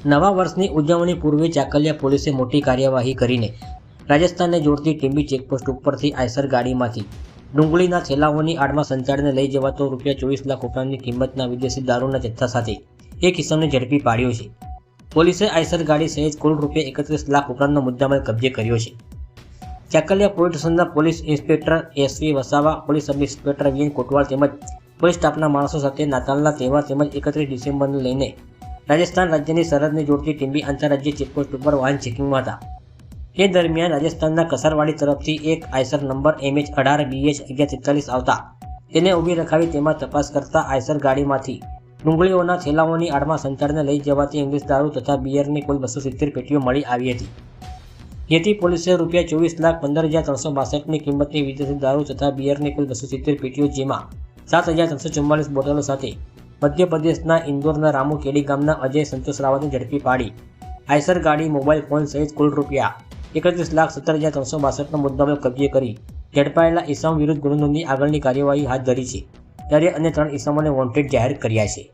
નવા વર્ષની ઉજવણી પૂર્વે ચાકલિયા પોલીસે મોટી કાર્યવાહી કરીને રાજસ્થાનને જોડતી ટીંબી ચેકપોસ્ટ ઉપરથી આયસર ગાડીમાંથી ડુંગળીના થેલાઓની આડમાં સંચારને લઈ જવાતો રૂપિયા ચોવીસ લાખ ઉપરાંતની કિંમતના વિદેશી દારૂના જથ્થા સાથે એક ઇસમને ઝડપી પાડ્યો છે. પોલીસે આયસર ગાડી સહિત કુલ રૂપિયા એકત્રીસ લાખ ઉપરાંતનો મુદ્દામાલ કબજે કર્યો છે. ચાકલિયા પોલીસ સ્ટેશનના police inspector SV Vasava, police sub inspector VN Kotwal તેમજ પોલીસ સ્ટાફના માણસો સાથે નાતાલના તહેવાર તેમજ એકત્રીસ ડિસેમ્બરને લઈને રાજસ્થાન રાજ્યની સરહદને જોડતી ટીંબી આંતરરાજ્ય ચેકપોસ્ટ ઉપર વાહન ચેકિંગમાં હતા. એ દરમિયાન રાજસ્થાનના કસારવાડી તરફથી એક આયસર નંબર એમએચ અઢાર, બીએચ અગિયાર, તેતાલીસ આવતા. તેને ઊભી રખાવી તેમાં તપાસ કરતા આયસર ગાડીમાંથી. ડુંગળીઓના થેલાઓની આડમાં સંચારને લઈ જવાથી ઇંગ્લિશ દારૂ તથા બિયરની કુલ બસો સિત્તેર પેટીઓ મળી આવી હતી. જેથી પોલીસે રૂપિયા ચોવીસ લાખ પંદર હજાર ત્રણસો બાસઠની કિંમતની વિદેશી દારૂ તથા બિયરની કુલ બસો સિત્તેર પેટીઓ જેમાં સાત હજાર ત્રણસો ચુમ્માલીસ બોટલો સાથે મધ્યપ્રદેશના ઇન્દોરના રામુ કેડી ગામના અજય સંતોષ રાવતને ઝડપી પાડી. આયસર ગાડી, મોબાઈલ, ફોન સહિત કુલ રૂપિયા એકત્રીસ લાખ સત્તર હજાર ત્રણસો બાસઠનો મુદ્દામાલ કબજે કરી. ઝડપાયેલા ઇસમ વિરુદ્ધ ગુનો આગળની કાર્યવાહી હાથ ધરી છે. ત્યારે અન્ય ત્રણ ઇસમોને વોન્ટેડ જાહેર કર્યા છે.